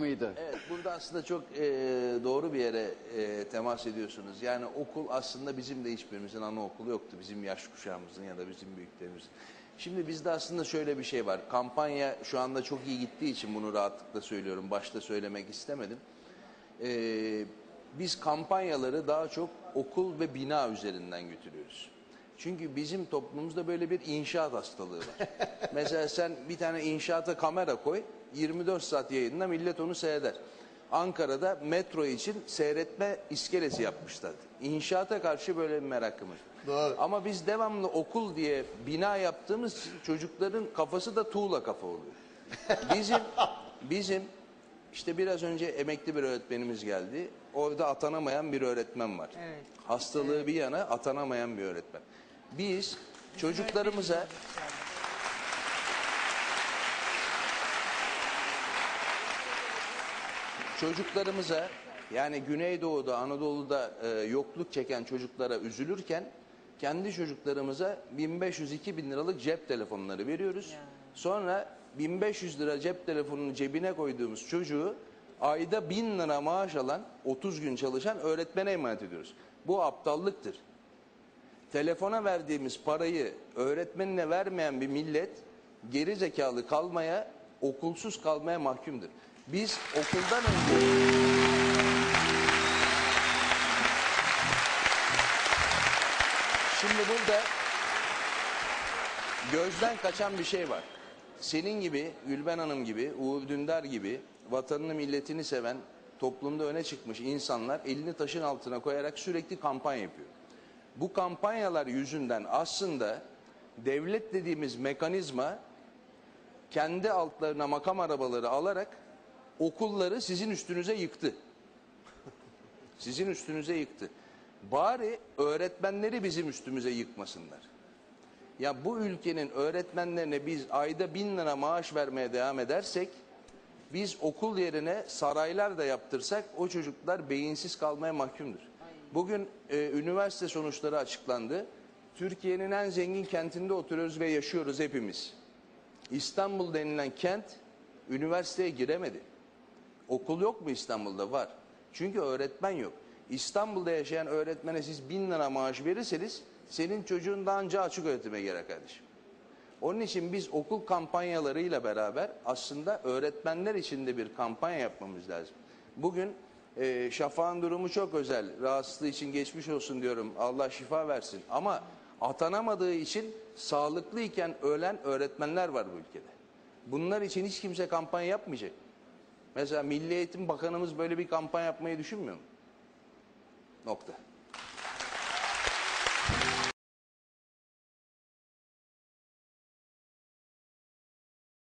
mıydı? Evet, burada aslında çok e, doğru bir yere e, temas ediyorsunuz. Yani okul aslında bizim de hiçbirimizin anaokulu yoktu. Bizim yaş kuşağımızın ya da bizim büyüklerimizin. Şimdi bizde aslında şöyle bir şey var. Kampanya şu anda çok iyi gittiği için bunu rahatlıkla söylüyorum. Başta söylemek istemedim. E, biz kampanyaları daha çok okul ve bina üzerinden götürüyoruz. Çünkü bizim toplumumuzda böyle bir inşaat hastalığı var. Mesela sen bir tane inşaata kamera koy, 24 saat yayında millet onu seyreder. Ankara'da metro için seyretme iskelesi yapmışlar. İnşaata karşı böyle bir merakımız. Doğru. Ama biz devamlı okul diye bina yaptığımız çocukların kafası da tuğla kafa oluyor. Bizim bizim işte biraz önce emekli bir öğretmenimiz geldi. Orada atanamayan bir öğretmen var. Evet. Hastalığı bir yana atanamayan bir öğretmen. Biz çocuklarımıza çocuklarımıza yani Güneydoğu'da, Anadolu'da e, yokluk çeken çocuklara üzülürken kendi çocuklarımıza 1500-2000 liralık cep telefonları veriyoruz. Sonra 1500 lira cep telefonunu cebine koyduğumuz çocuğu ayda 1000 lira maaş alan 30 gün çalışan öğretmene emanet ediyoruz. Bu aptallıktır. Telefona verdiğimiz parayı öğretmenine vermeyen bir millet geri zekalı kalmaya, okulsuz kalmaya mahkumdur. Biz okuldan önce Şimdi burada gözden kaçan bir şey var. Senin gibi, Gülben Hanım gibi, Uğur Dündar gibi vatanını milletini seven, toplumda öne çıkmış insanlar elini taşın altına koyarak sürekli kampanya yapıyor. Bu kampanyalar yüzünden aslında devlet dediğimiz mekanizma kendi altlarına makam arabaları alarak okulları sizin üstünüze yıktı. Sizin üstünüze yıktı. Bari öğretmenleri bizim üstümüze yıkmasınlar. Ya bu ülkenin öğretmenlerine biz ayda bin lira maaş vermeye devam edersek, biz okul yerine saraylar da yaptırsak o çocuklar beyinsiz kalmaya mahkumdur. Bugün e, üniversite sonuçları açıklandı. Türkiye'nin en zengin kentinde oturuyoruz ve yaşıyoruz hepimiz. İstanbul denilen kent üniversiteye giremedi. Okul yok mu İstanbul'da? Var. Çünkü öğretmen yok. İstanbul'da yaşayan öğretmene siz bin lira maaş verirseniz senin çocuğun daha önce açık öğretime girer kardeşim. Onun için biz okul kampanyalarıyla beraber aslında öğretmenler için de bir kampanya yapmamız lazım. Bugün e, Şafak'ın durumu çok özel. Rahatsızlığı için geçmiş olsun diyorum. Allah şifa versin. Ama atanamadığı için sağlıklıyken ölen öğretmenler var bu ülkede. Bunlar için hiç kimse kampanya yapmayacak. Mesela Milli Eğitim Bakanımız böyle bir kampanya yapmayı düşünmüyor mu? Nokta.